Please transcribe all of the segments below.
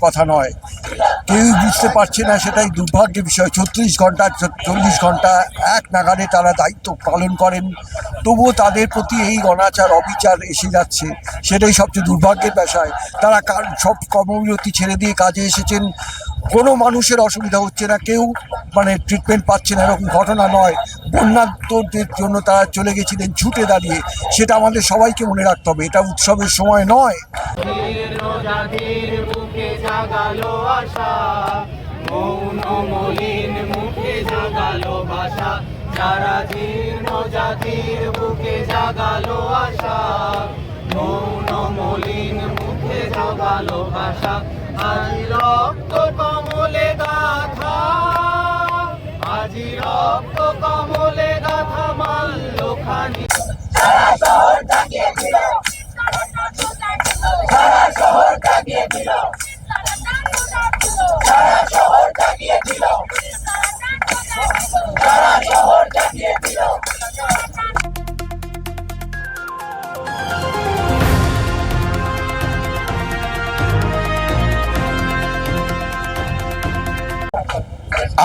কথা নয়। কেউই বুঝতে পারছে না, সেটাই দুর্ভাগ্যের বিষয়। ছত্রিশ ঘণ্টা, চল্লিশ ঘণ্টা, এক নাগারে তারা দায়িত্ব পালন করেন। তবুও তাদের প্রতি এই অনাচার, অবিচার এসে যাচ্ছে। সেটাই সবচেয়ে দুর্ভাগ্যের পেশায় তারা সব কর্মবিরতি ছেড়ে দিয়ে কাজে এসেছেন। কোনো মানুষের অসুবিধা হচ্ছে না। কেউ মানে ট্রিটমেন্ট পাচ্ছে না, এরকম ঘটনা নয়। বন্যাত্মদের জন্য তারা চলে গেছিলেন, ছুটে দাঁড়িয়ে। সেটা আমাদের সবাইকে মনে রাখতে হবে। এটা উৎসবের সময় নয়। জাগালো আশা। মৌন মলিন মুখে জাগালো ভাষা সারা জীর্ণ জাতির বুকে জাগালো আশা। মৌন মলিন মুখে জাগালো ভাষা আজি রক্ত কমলে গাথা। আজি রক্ত কমলে গাথা মাল্য খানি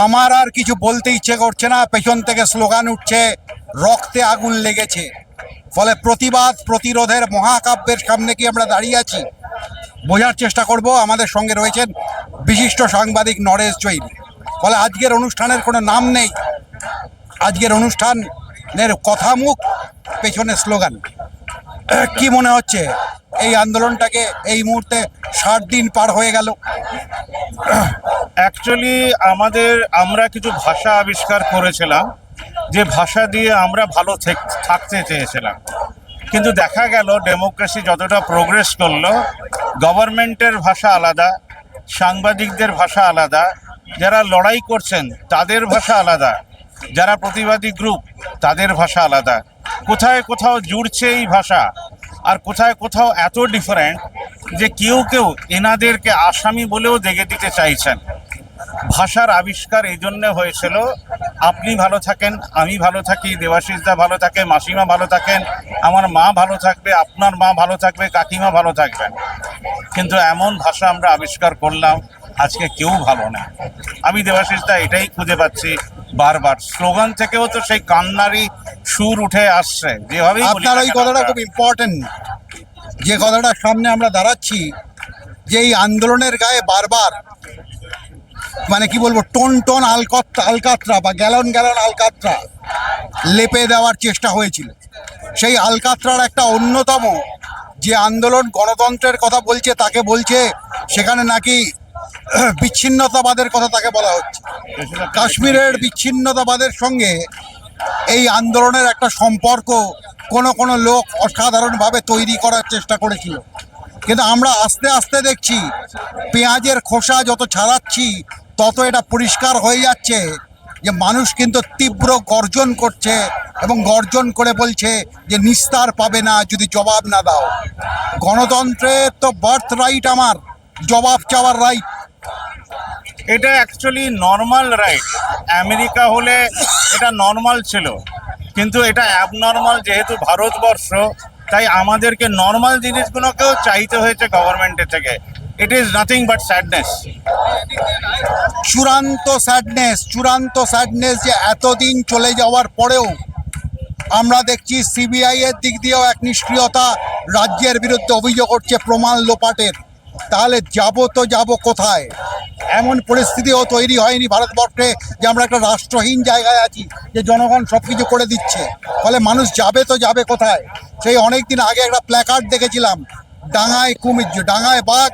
আমার আর কিছু বলতে ইচ্ছে করছে না। পেছন থেকে স্লোগান উঠছে, রক্তে আগুন লেগেছে। ফলে প্রতিবাদ, প্রতিরোধের মহাকাব্যের সামনে কি আমরা দাঁড়িয়ে আছি? বোঝার চেষ্টা করব। আমাদের সঙ্গে রয়েছেন বিশিষ্ট সাংবাদিক নরেশ জৈন ফলে আজকের অনুষ্ঠানের কোনো নাম নেই। আজকের অনুষ্ঠানের কথামুখ পেছনে স্লোগান। কি মনে হচ্ছে? এই আন্দোলনটাকে এই মুহূর্তে ষাট দিন পার হয়ে গেল। অ্যাকচুয়ালি আমাদের আমরা কিছু ভাষা আবিষ্কার করেছিলাম, যে ভাষা দিয়ে আমরা ভালো থেক- থাকতে চেয়েছিলাম। কিন্তু দেখা গেল ডেমোক্রেসি যতটা প্রোগ্রেস করল গভর্নমেন্টের ভাষা আলাদা সাংবাদিকদের ভাষা আলাদা, যারা লড়াই করছেন তাদের ভাষা আলাদা, যারা প্রতিবাদী গ্রুপ তাদের ভাষা আলাদা। কোথায় কোথাও জুড়ছে এই ভাষা, আর কোথায় কোথাও এত ডিফারেন্ট যে কেউ কেউ এনাদেরকে আসামি বলেও দেখে দিতে চাইছেন। ভাষার আবিষ্কার এই জন্য হয়েছিল, আপনি ভালো থাকেন, আমি ভালো থাকি দেবাশিসদা ভালো থাকে, মাসিমা ভালো থাকেন, আমার মা ভালো থাকবে, আপনার মা ভালো থাকবে, কাকিমা ভালো থাকবেন। কিন্তু এমন ভাষা আমরা আবিষ্কার করলাম আজকে কেউ ভালো না। আমি দেবাশিসদা এটাই খুঁজে পাচ্ছি বারবার। স্লোগান থেকেও তো সেই কান্নারই সুর উঠে আসছে। যেভাবেই বলি আপনার ওই কথাটা খুব ইম্পর্টেন্ট যে কথাটা সামনে আমরা দাঁড়াচ্ছি যে এই আন্দোলনের গায়ে বারবার মানে কি বলব টন টন আলকত্রা আলকাত্রা বা গ্যালন গ্যালন আলকাত্রা লেপে দেওয়ার চেষ্টা হয়েছিল। সেই আলকাত্রার একটা অন্যতম যে আন্দোলন গণতন্ত্রের কথা বলছে, তাকে বলছে, সেখানে নাকি বিচ্ছিন্নতাবাদের কথা তাকে বলা হচ্ছে। কাশ্মীরের বিচ্ছিন্নতাবাদের সঙ্গে এই আন্দোলনের একটা সম্পর্ক কোনো কোনো লোক অসাধারণভাবে তৈরি করার চেষ্টা করেছিল। কিন্তু আমরা আস্তে আস্তে দেখছি, পেঁয়াজের খোসা যত ছাড়াচ্ছি, তত এটা পরিষ্কার হয়ে যাচ্ছে। যে মানুষ কিন্তু তীব্র গর্জন করছে এবং গর্জন করে বলছে যে নিস্তার পাবে না যদি জবাব না দাও। গণতন্ত্রের তো বার্থ রাইট আমার, জবাব চাওয়ার রাইট এটা অ্যাকচুয়ালি নর্মাল রাইট আমেরিকা হলে এটা নর্মাল ছিল, কিন্তু এটা অ্যাবনর্মাল যেহেতু ভারতবর্ষ, তাই আমাদেরকে নর্মাল জিনিসগুলোকেও চাইতে হয়েছে গভর্নমেন্টের থেকে। It is nothing but sadness চূড়ান্ত স্যাডনেস চূড়ান্ত স্যাডনেস যে এতদিন চলে যাওয়ার পরেও আমরা দেখছি সিবিআই এর দিক দিয়েও এক নিষ্ক্রিয়তা রাজ্যের বিরুদ্ধে অভিযোগ করছে প্রমাণ লোপাটের। তাহলে যাব তো যাব কোথায়? এমন পরিস্থিতিও তৈরি হয়নি ভারতবর্ষে যে আমরা একটা রাষ্ট্রহীন জায়গায় আছি, যে জনগণ সব কিছু করে দিচ্ছে। ফলে মানুষ যাবে তো যাবে কোথায়? সেই অনেক দিন আগে একটা প্ল্যাকার্ড দেখেছিলাম, ডাঙায় কুমির, ডাঙায় বাঘ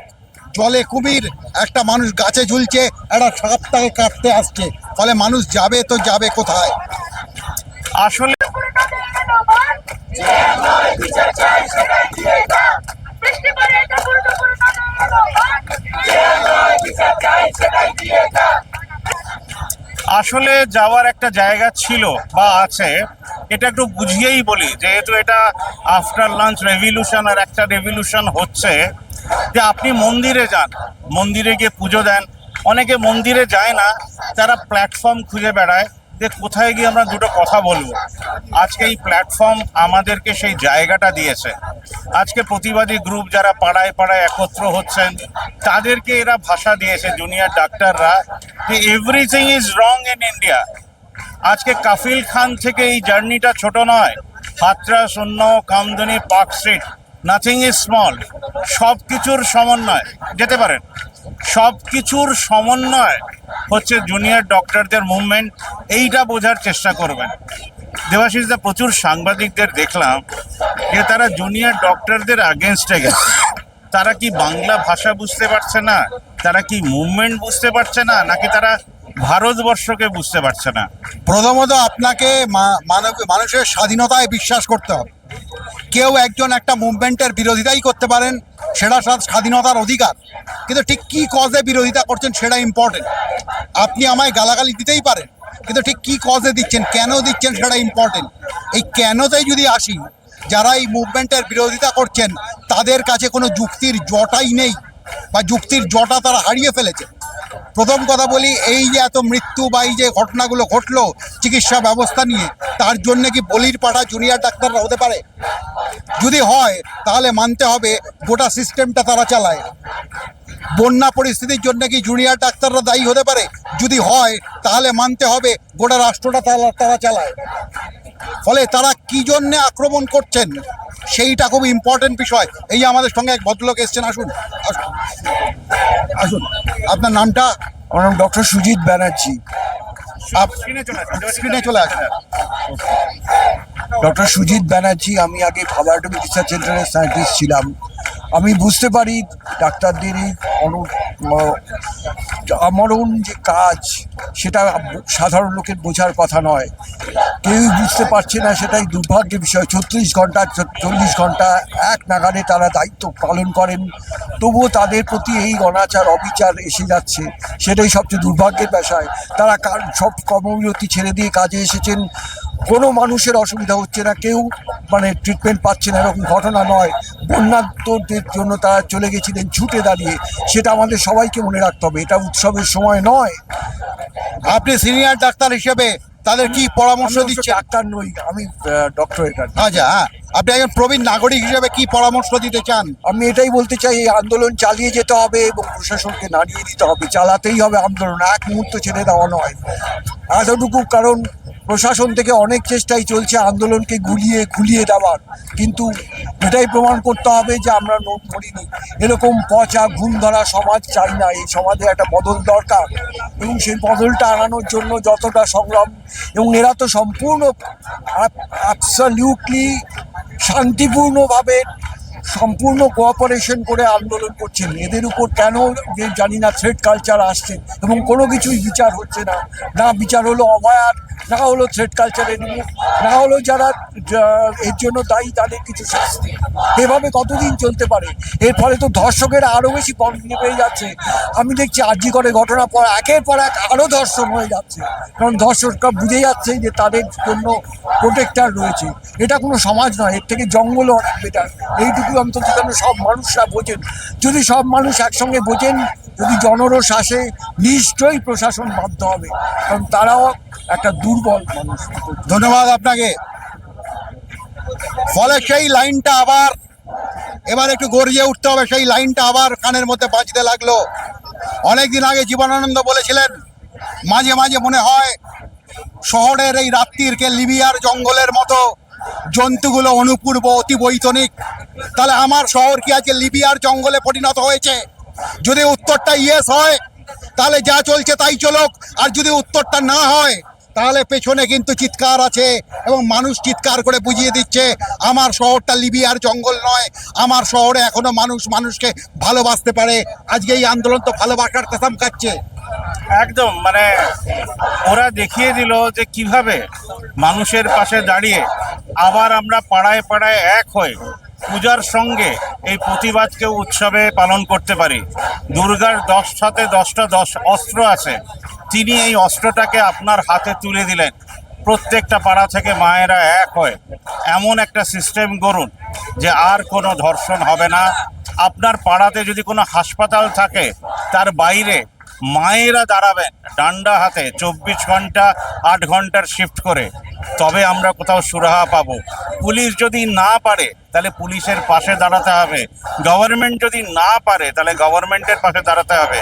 জলে কুমির একটা মানুষ গাছে ঝুলছে একটা সাপ তাকে কাটতে আসছে। ফলে মানুষ যাবে তো যাবে কোথায়? আসলে সেটাই দিয়ে আসলে যাওয়ার একটা জায়গা ছিল বা আছে, এটা একটু বুঝিয়েই বলি, যেহেতু এটা আফটার লাঞ্চ রেভলিউশন আর একটা রেভলিউশন হচ্ছে, যে আপনি মন্দিরে যান, মন্দিরে গিয়ে পুজো দেন। অনেকে মন্দিরে যায় না, তারা প্ল্যাটফর্ম খুঁজে বেড়ায়। যে কোথায় গিয়ে আমরা দুটো কথা বলব। আজকে এই প্ল্যাটফর্ম আমাদেরকে সেই জায়গাটা দিয়েছে। আজকে প্রতিবাদী গ্রুপ যারা পাড়ায় পাড়ায় একত্র হচ্ছেন, তাদেরকে এরা ভাষা দিয়েছে জুনিয়র ডাক্তাররা, যে everything is wrong in India আজকে কাফিল খান থেকে এই জার্নিটা ছোট নয়। হাতরা, শূন্য, Kamduni, Park Street nothing is small সব কিছুর সমন্বয়। যেতে পারেন। সব কিছুর সমন্বয় হচ্ছে জুনিয়র ডক্টরদের মুভমেন্ট এইটা বোঝার চেষ্টা করবেন। দেবাশিস দা, প্রচুর সাংবাদিকদের দেখলাম যে তারা জুনিয়র ডক্টরদের আগেনস্টে গেছে। তারা কি বাংলা ভাষা বুঝতে পারছে না? তারা কি মুভমেন্ট বুঝতে পারছে না? নাকি তারা ভারতবর্ষকে বুঝতে পারছে না? প্রথমত আপনাকে মানব- মানুষের স্বাধীনতায় বিশ্বাস করতে হবে। কেউ একজন একটা মুভমেন্টের বিরোধিতাই করতে পারেন সেটা সব স্বাধীনতার অধিকার। কিন্তু ঠিক কী কজে বিরোধিতা করছেন সেটা ইম্পর্টেন্ট আপনি আমায় গালাগালি দিতেই পারেন, কিন্তু ঠিক কী কজে দিচ্ছেন, কেন দিচ্ছেন সেটা ইম্পর্টেন্ট এই কেনতেই যদি আসি, যারা এই মুভমেন্টের বিরোধিতা করছেন, তাদের কাছে কোনো যুক্তির জটাই নেই, বা যুক্তির জটা তারা হারিয়ে ফেলেছে। প্রথম কথা বলি, এই যে এত মৃত্যু বা এই যে ঘটনাগুলো ঘটলো চিকিৎসা ব্যবস্থা নিয়ে, তার জন্য কি বলির পাঠা জুনিয়র ডাক্তাররা হতে পারে? যদি হয়, তাহলে মানতে হবে গোটা সিস্টেমটা তারা চালায়। বন্যা পরিস্থিতির জন্য কি জুনিয়র ডাক্তাররা দায়ী হতে পারে? যদি হয় তাহলে মানতে হবে গোটা রাষ্ট্রটা তারা তারা চালায়। ফলে তারা কি জন্যে আক্রমণ করছেন সেইটা খুব ইম্পর্টেন্ট বিষয়। এই যে আমাদের সঙ্গে এক ভদ্রলোক এসছেন আসুন। আসুন। আসুন আপনার নামটা? আমার নাম ডক্টর সুজিত ব্যানার্জি। স্ক্রিনে চলে আসুন। ডক্টর সুজিত ব্যানার্জি আমি আগে খাবারটমি রিসার্চ সেন্টারের সায়েন্টিস্ট ছিলাম। আমি বুঝতে পারি ডাক্তারদের এই আমরণ যে কাজ, সেটা সাধারণ লোকের বোঝার কথা নয়। কেউই বুঝতে পারছে না, সেটাই দুর্ভাগ্যের বিষয়। ছত্রিশ ঘণ্টা, চল্লিশ ঘণ্টা, এক নাগারে তারা দায়িত্ব পালন করেন। তবুও তাদের প্রতি এই অনাচার, অবিচার এসে যাচ্ছে। সেটাই সবচেয়ে দুর্ভাগ্যের বিষয়। তারা সব কর্মবিরতি ছেড়ে দিয়ে কাজে এসেছেন। কোনো মানুষের অসুবিধা হচ্ছে না কেউ মানে ট্রিটমেন্ট পাচ্ছে না এরকম ঘটনা নয়। বন্যাত্মদের জন্য তারা চলে গেছিলেন ছুটে দাঁড়িয়ে সেটা আমাদের সবাইকে মনে রাখতে হবে এটা উৎসবের সময় নয়। আপনি সিনিয়র ডাক্তার হিসেবে তাদের কি পরামর্শ দিচ্ছে ডাক্তার নই আমি ডক্টরেট আচ্ছা হ্যাঁ আপনি একজন প্রবীণ নাগরিক হিসেবে কি পরামর্শ দিতে চান? আমি এটাই বলতে চাই এই আন্দোলন চালিয়ে যেতে হবে এবং প্রশাসনকে নাড়িয়ে দিতে হবে চালাতেই হবে আন্দোলন এক মুহূর্ত ছেড়ে দেওয়া নয়। এতটুকু কারণ প্রশাসন থেকে অনেক চেষ্টাই চলছে আন্দোলনকে গুলিয়ে খুলিয়ে দেওয়ার। কিন্তু এটাই প্রমাণ করতে হবে যে আমরা নোট করিনি। এরকম পচা ঘুম ধরা সমাজ চাই না। এই সমাজে একটা বদল দরকার। এবং সেই বদলটা আনানোর জন্য যতটা সংগ্রাম এবং এরা তো সম্পূর্ণ অ্যাবসলিউটলি শান্তিপূর্ণভাবে সম্পূর্ণ কোঅপারেশন করে আন্দোলন করছেন। এদের উপর কেন যে জানি না থ্রেড কালচার আসছে এবং কোনো কিছুই বিচার হচ্ছে না। না বিচার হলো অভয়ার না হলো থ্রেড কালচারের না হলো যারা এর জন্য দায়ী তাদের কিছু শাস্তি। এভাবে কতদিন চলতে পারে? এর ফলে তো ধর্ষকেরা আরও বেশি পেয়ে যাচ্ছে। আমি দেখছি আর্জি করে ঘটনা পর একের পর এক আরও ধর্ষণ হয়ে যাচ্ছে। কারণ ধর্ষকরা বুঝে যাচ্ছে যে তাদের জন্য প্রোটেক্টার রয়েছে। এটা কোনো সমাজ নয়, এর থেকে জঙ্গলও অনেক বেটার এইটুকু অন্তত যেন সব মানুষরা বোঝেন। যদি সব মানুষ একসঙ্গে বোঝেন, যদি জনরস আসে, নিশ্চয়ই প্রশাসন বাধ্য হবে। কারণ তারাও একটা দুর্বল মানুষ। ধন্যবাদ আপনাকে। ফলে সেই লাইনটা আবার, এবার একটু গর্জিয়ে উঠতে হবে। সেই লাইনটা আবার কানের মধ্যে বাঁচতে লাগল। অনেকদিন আগে জীবনানন্দ বলেছিলেন, মাঝে মাঝে মনে হয়, শহরের এই রাত্রিরকে লিবিয়ার জঙ্গলের মতো জন্তুগুলো অনুপূর্ব অতি বৈতনিক। তাহলে আমার শহর কি আজকে লিবিয়ার জঙ্গলে পরিণত হয়েছে? যদি উত্তরটা ইয়েস হয়, তাহলে যা চলছে তাই চলুক। আর যদি উত্তরটা না হয়, তাহলে পেছনে কিন্তু চিৎকার আছে এবং মানুষ চিৎকার করে বুঝিয়ে দিচ্ছে, আমার শহরটা লিবিয়ার জঙ্গল নয়। আমার শহরে এখনও মানুষ মানুষকে ভালোবাসতে পারে। আজকে এই আন্দোলন তো ভালোবাসার কাসাম খাচ্ছে। একদম মানে ওরা দেখিয়ে দিল যে কীভাবে মানুষের পাশে দাঁড়িয়ে আবার আমরা পাড়ায় পাড়ায় এক হয়ে পূজার সঙ্গে এই প্রতিবাদকে উৎসবে পালন করতে পারি। দুর্গার দশ সাথে দশটা দশ অস্ত্র আছে। তিনি এই অস্ত্রটাকে আপনার হাতে তুলে দিলেন। প্রত্যেকটা পাড়া থেকে মায়েরা এক হয় এমন একটা সিস্টেম করুন যে আর কোনো ধর্ষণ হবে না। আপনার পাড়াতে যদি কোনো হাসপাতাল থাকে, তার বাইরে মায়েরা দাঁড়াবেন ডান্ডা হাতে চব্বিশ ঘণ্টা, আট ঘণ্টার শিফট করে। তবে আমরা কোথাও সুরাহা পাবো। পুলিশ যদি না পারে, তাহলে পুলিশের পাশে দাঁড়াতে হবে। গভর্নমেন্ট যদি না পারে, তাহলে গভর্নমেন্টের পাশে দাঁড়াতে হবে।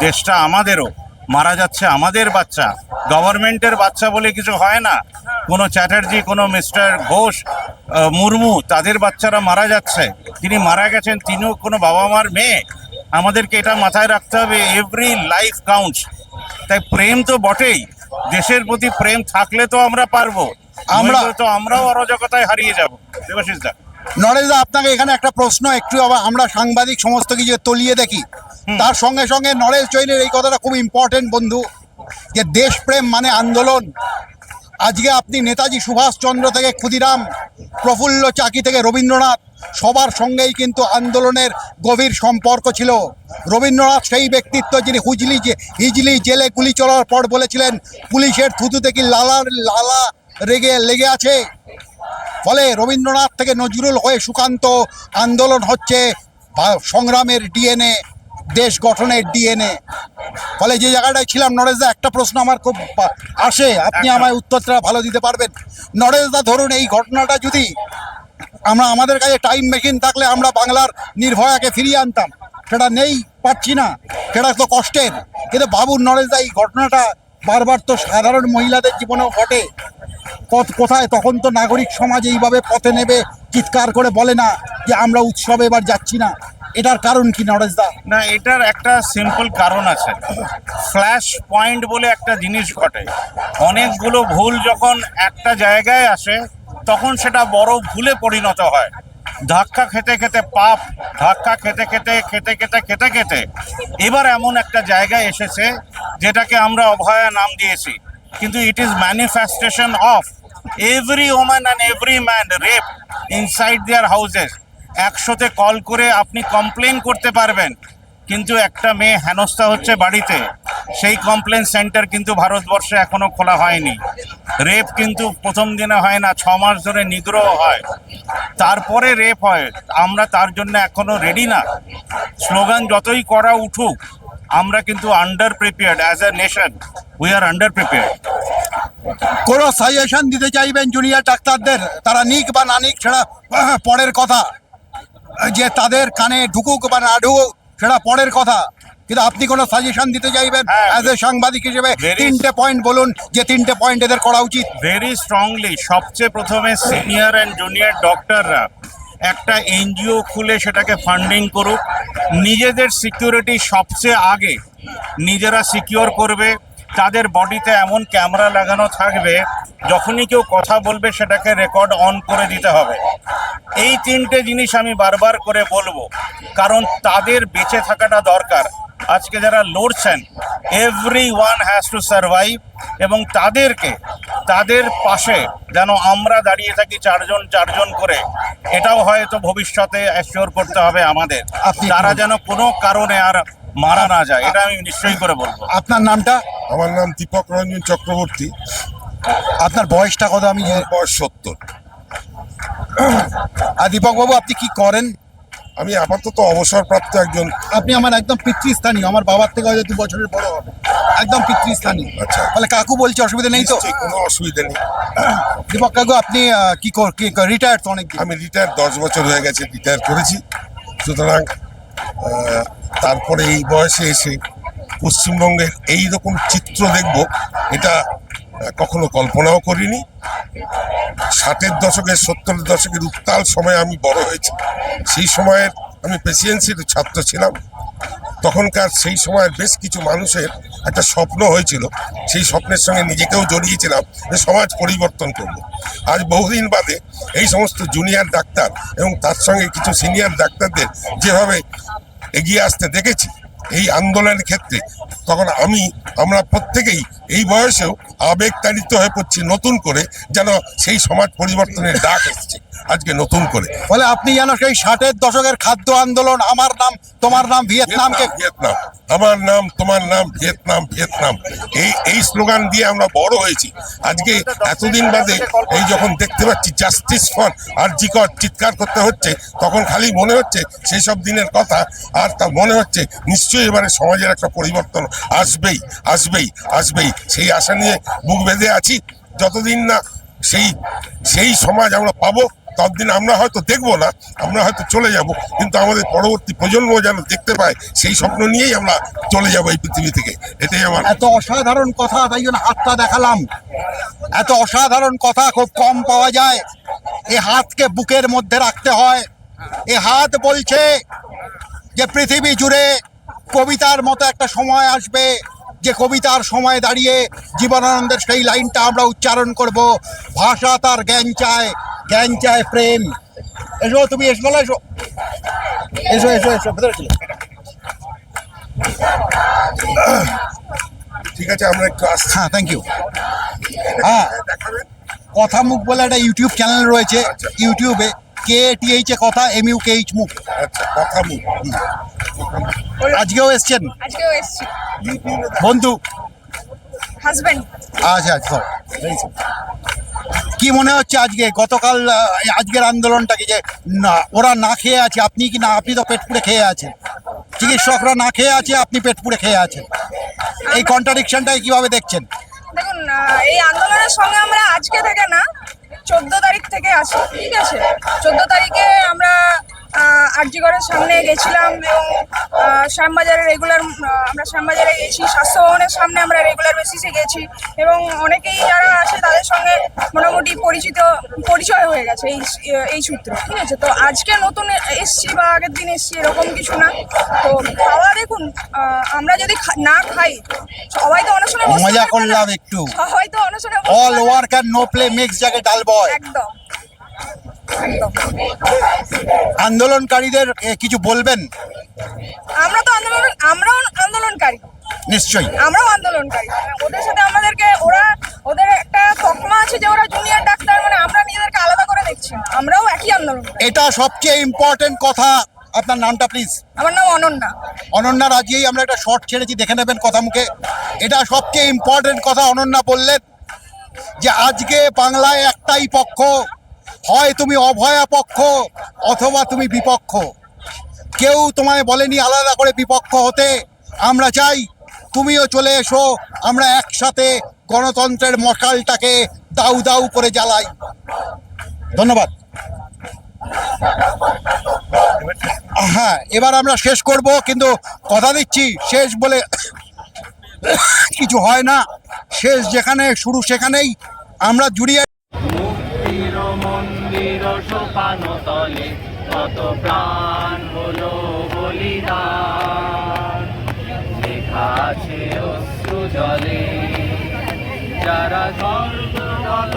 দেশটা আমাদেরও, মারা যাচ্ছে আমাদের বাচ্চা। গভর্নমেন্টের বাচ্চা বলে কিছু হয় না। কোনো চ্যাটার্জি, কোনো মিস্টার ঘোষ মুর্মু, তাদের বাচ্চারা মারা যাচ্ছে। তিনি মারা গেছেন, তিনিও কোনো বাবা মার মেয়ে। আমাদেরকে এটা মাথায় রাখতে হবে এভরি লাইফ কাউন্টস তাই প্রেম তো বটেই দেশের প্রতি প্রেম থাকলে তো আমরা পারব আমরা- তো আমরাও অরাজকতায় হারিয়ে যাব। দেবাশিস দা। নরেশ দা আপনাকে এখানে একটা প্রশ্ন একটু আবার আমরা সাংবাদিক সমস্ত কিছু তলিয়ে দেখি। তার সঙ্গে সঙ্গে নরেশ জৈনের এই কথাটা খুব ইম্পর্টেন্ট বন্ধু যে দেশপ্রেম মানে আন্দোলন। আজকে আপনি নেতাজি সুভাষচন্দ্র থেকে ক্ষুদিরাম প্রফুল্ল চাকি থেকে রবীন্দ্রনাথ সবার সঙ্গেই কিন্তু আন্দোলনের গভীর সম্পর্ক ছিল। রবীন্দ্রনাথ সেই ব্যক্তিত্ব যিনি হুজলি যে হিজলি জেলে গুলি চলার পর বলেছিলেন পুলিশের থুতুতে কি লালা লালা রেগে লেগে আছে? ফলে রবীন্দ্রনাথ থেকে নজরুল হয়ে সুকান্ত আন্দোলন হচ্ছে সংগ্রামের ডিএনএ দেশ গঠনের ডিএনএ। ফলে যে জায়গাটায় ছিলাম নরেশদা একটা প্রশ্ন আমার খুব আসে। আপনি আমায় উত্তরটা ভালো দিতে পারবেন। নরেশদা ধরুন এই ঘটনাটা যদি আমরা আমাদের কাছে টাইম মেশিন থাকলে আমরা বাংলার নির্ভয়াকে ফিরিয়ে আনতাম। সেটা নেই, পাচ্ছি না। সেটা তো কষ্টের। কিন্তু বাবুর নরেশদা এই ঘটনাটা বারবার তো সাধারণ মহিলাদের জীবনেও ঘটে। কত- কোথায়, তখন তো নাগরিক সমাজ এইভাবে পথে নেবে, চিৎকার করে বলে না যে আমরা উৎসবে এবার যাচ্ছি না। এটার কারণ কি নরেশদা না, এটার একটা সিম্পল কারণ আছে। ফ্ল্যাশ পয়েন্ট বলে একটা জিনিস ঘটে। অনেকগুলো ভুল যখন একটা জায়গায় আসে তখন সেটা বড় ভুলে পরিণত হয়। ধাক্কা খেতে খেতে পাপ, ধাক্কা খেতে খেতে খেতে খেতে খেতে খেতে এবার এমন একটা জায়গায় এসেছে যেটাকে আমরা অভয়া নাম দিয়েছি। কিন্তু it is manifestation of every woman and every man rape inside their houses একশোতে কল করে আপনি কমপ্লেন করতে পারবেন, কিন্তু একটা মেয়ে হেনস্থা হচ্ছে বাড়িতে। সেই কমপ্লেন সেন্টার কিন্তু ভারতবর্ষে এখনও খোলা হয়নি। রেপ কিন্তু প্রথম দিনে হয় না, ছ মাস ধরে নিগ্রহ হয়। তারপরে রেপ হয়। আমরা তার জন্য এখনও রেডি না। স্লোগান যতই করা উঠুক, আমরা কিন্তু under prepared as a nation we are under prepared কোনো সাজেশন দিতে চাইবেন জুনিয়র ডাক্তারদের? তারা নিক বা না নিক সেটা পরের কথা। যে তাদের কানে ঢুকুক বা না ঢুকুক, সেটা পরের কথা। কিন্তু আপনি কোনো সাজেশন দিতে চাইবেন। অ্যাজ এ সাংবাদিক হিসেবে তিনটে পয়েন্ট বলুন যে তিনটে পয়েন্ট এদের করা উচিত। ভেরি স্ট্রংলি সবচেয়ে প্রথমে সিনিয়র অ্যান্ড জুনিয়র ডক্টররা একটা এনজিও খুলে সেটাকে ফান্ডিং করুক। নিজেদের সিকিউরিটি সবচেয়ে আগে নিজেরা সিকিওর করবে। তাদের বডিতে এমন ক্যামেরা লাগানো থাকবে যখনই কেউ কথা বলবে সেটাকে রেকর্ড অন করে দিতে হবে। এই তিনটে জিনিস আমি বারবার করে বলব কারণ তাদের বেঁচে থাকাটা দরকার। আজকে যারা লড়ছেন every one has to survive এবং তাদেরকে তাদের পাশে যেন আমরা দাঁড়িয়ে থাকি চারজন চারজন করে এটাও হয়তো ভবিষ্যতে অ্যাসিওর করতে হবে আমাদের। তারা যেন কোনো কারণে আর মারা না যায় এটা আমি নিশ্চয়ই করে বলব। আপনার নামটা? আমার নাম দীপক রঞ্জন চক্রবর্তী। আপনার বয়সটা কত? আমি বয়স সত্তর। আর দীপক বাবু আপনি কি করেন? আমি আপাতত অবসরপ্রাপ্ত একজন। আপনি আমার একদম পিতৃস্থানীয় আমার বাবার থেকে হয়তো দু বছরের বড় হবে। একদম পিতৃস্থানীয়। আচ্ছা। তাহলে কাকু বলছে অসুবিধা নেই তো? কোনো অসুবিধা নেই। দীপক কাকু আপনি কি কর কি রিটায়ার্ড তো অনেক আমি রিটায়ার দশ বছর হয়ে গেছে রিটায়ার করেছি। সুতরাং তারপরে এই বয়সে এসে পশ্চিমবঙ্গের এই রকম চিত্র দেখব, এটা কখনো কল্পনাও করিনি। ষাটের দশকের সত্তরের দশকের উত্তাল সময়ে আমি বড় হয়েছি। সেই সময়ের আমি প্রেসিডেন্সির ছাত্র ছিলাম। তখনকার সেই সময়ের বেশ কিছু মানুষের একটা স্বপ্ন হয়েছিল। সেই স্বপ্নের সঙ্গে নিজেকেও জড়িয়েছিলাম যে সমাজ পরিবর্তন করব। আজ বহুদিন বাদে এই সমস্ত জুনিয়র ডাক্তার এবং তার সঙ্গে কিছু সিনিয়র ডাক্তারদের যেভাবে এগিয়ে আসতে দেখেছি এই আন্দোলনের ক্ষেত্রে। তখন আমি, আমরা প্রত্যেকেই এই বয়সেও আবেগ তাড়িত হয়ে পড়ছি নতুন করে যেন সেই সমাজ পরিবর্তনের ডাক এসছে। আজকে নতুন করে। ফলে আপনি যেন সেই ষাটের দশকের খাদ্য আন্দোলন, আমার নাম, তোমার নাম ভিয়েতনামকে ভিয়েতনাম আমার নাম, তোমার নাম ভিয়েতনাম ভিয়েতনাম। এই এই স্লোগান দিয়ে আমরা বড় হয়েছি। আজকে এতদিন বাদে এই যখন দেখতে পাচ্ছি জাস্টিস ফর আরজিকর চিৎকার করতে হচ্ছে, তখন খালি মনে হচ্ছে সেই সব দিনের কথা, আর তা মনে হচ্ছে নিশ্চয়ই এবারে সমাজের একটা পরিবর্তন আসবেই আসবেই আসবেই। সেই আশা নিয়ে বুক বেঁধে আছি। যতদিন না সেই সেই সমাজ আমরা পাবো ততদিন আমরা হয়তো দেখব না, আমরা হয়তো চলে যাব। কিন্তু আমাদের পরবর্তী প্রজন্ম যেন দেখতে পায়, সেই স্বপ্ন নিয়েই আমরা চলে যাব এই পৃথিবী থেকে। এটাই আমার এত অসাধারণ কথা তাই জন্য হাতটা দেখালাম। এত অসাধারণ কথা খুব কম পাওয়া যায়। এই হাতকে বুকের মধ্যে রাখতে হয়। এ হাত বলছে যে, পৃথিবী জুড়ে কবিতার মতো একটা সময় আসবে। যে কবিতার সময় দাঁড়িয়ে জীবনানন্দের সেই লাইনটা আমরা উচ্চারণ করব। ভাষা তার জ্ঞান চায় জ্ঞান চায় প্রেম। এসো তুমি এসো বলো এসো। এসো এসো এসো ভেতরে। ঠিক আছে আমরা একটু আসছি। হ্যাঁ থ্যাংক ইউ হ্যাঁ কথা মুখ বলে একটা ইউটিউব চ্যানেল রয়েছে। ইউটিউবে কে টিএইচ এ কথা এম ইউ কে এইচ মুখ। আচ্ছা কথা মুখ। আজকেও এসছেন? আজকেও এসছি। বন্ধু? হাজবেন্ড আচ্ছা আচ্ছা কি মনে হচ্ছে আজকে? গতকাল আজকের আন্দোলনটাকে যে না ওরা না খেয়ে আছে? আপনি কি না আপনি তো পেট পুড়ে খেয়ে আছেন। চিকিৎসকরা না খেয়ে আছে আপনি পেট পুড়ে খেয়ে আছেন। এই কন্ট্রাডিকশনটাকে কীভাবে দেখছেন? দেখুন এই আন্দোলনের সঙ্গে আমরা আজকে থেকে না চোদ্দ তারিখ থেকে আছি ঠিক আছে? চোদ্দ তারিখে আমরা আরজিগড়ের সামনে গেছিলাম এবং শ্যামবাজারে রেগুলার আমরা শ্যামবাজারে গেছি স্বাস্থ্য ভবনের সামনে আমরা রেগুলার বেসিসে গেছি এবং অনেকেই যারা আছে তাদের সঙ্গে মোটামুটি পরিচিত পরিচয় হয়ে গেছে এই এই সূত্রে ঠিক আছে? তো আজকে নতুন এসছি বা আগের দিন এসছি এরকম কিছু না। তো খাওয়া দেখুন আমরা যদি না খাই সবাই তো অনশনে মজা করলাম একটু। সবাই তো অনশনে all work no. Play makes যাকে ডাল বয় একদম। আন্দোলনকারীদের কিছু বলবেন? আমরা তো আন্দোলন আমরাও আন্দোলনকারী। নিশ্চয়ই। আমরাও আন্দোলনকারী। ওদের সাথে আমাদেরকে ওরা ওদের একটা তকমা আছে যে ওরা জুনিয়র ডাক্তার মানে আমরা নিজেদেরকে আলাদা করে দেখছি। আমরাও একই আন্দোলন এটা সবচেয়ে ইম্পর্টেন্ট কথা। আপনার নামটা প্লিজ আমার নাম অনন্যা। অনন্যার আজকেই আমরা একটা শর্ট ছেড়েছি দেখে নেবেন কথা মুখে। এটা সবচেয়ে ইম্পর্টেন্ট কথা অনন্যা বললেন যে আজকে বাংলায় একটাই পক্ষ হয় তুমি অভয়া পক্ষ অথবা তুমি বিপক্ষ। কেউ তোমায় বলেনি আলাদা করে বিপক্ষ হতে। আমরা চাই তুমিও চলে এসো, আমরা একসাথে গণতন্ত্রের মশালটাকে দাউ দাউ করে জ্বালাই। ধন্যবাদ। হ্যাঁ এবার আমরা শেষ করব, কিন্তু কথা দিচ্ছি, শেষ বলে কিছু হয় না। শেষ যেখানে, শুরু সেখানেই। আমরা জুড়িয়ে সোপান তলে কত প্রাণ হলো বলিদান। লেখা আছে অশ্রু জলে, যারা স্বর্গগত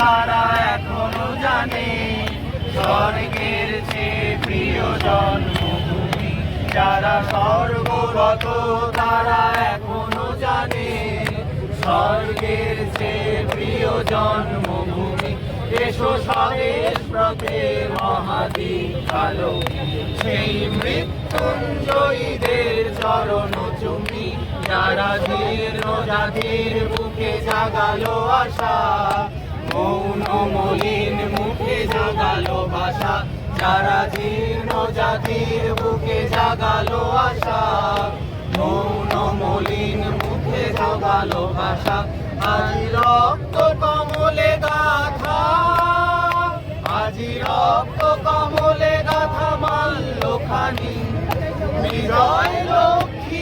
তারা এখনও জানে, স্বর্গের চেয়ে প্রিয় জন্মভূমি, যারা স্বর্গগত তারা এখনও জানে, স্বর্গের চেয়ে প্রিয় জন্মভূমি এসো স্বদেশ আলো সেই মৃত্যুঞ্জয়ীদের চরণ চুমি যারা জীর্ণ জাতির বুকে জাগালো আশা। মৌন মলিন মুখে জাগালো ভাষা, যারা জীর্ণ জাতির বুকে জাগালো আশা। মৌন মলিন মুখে জাগালো ভাষা আজি রক্ত গাথা আজি রক্ত কমলে গাথা মাল্য খানি বিজয় লক্ষ্মী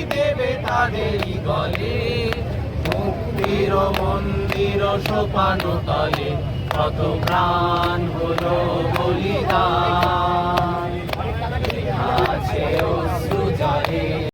গলে। মুক্তির মন্দির সোপান তলে, কত প্রাণ হলো বলিদান। আছে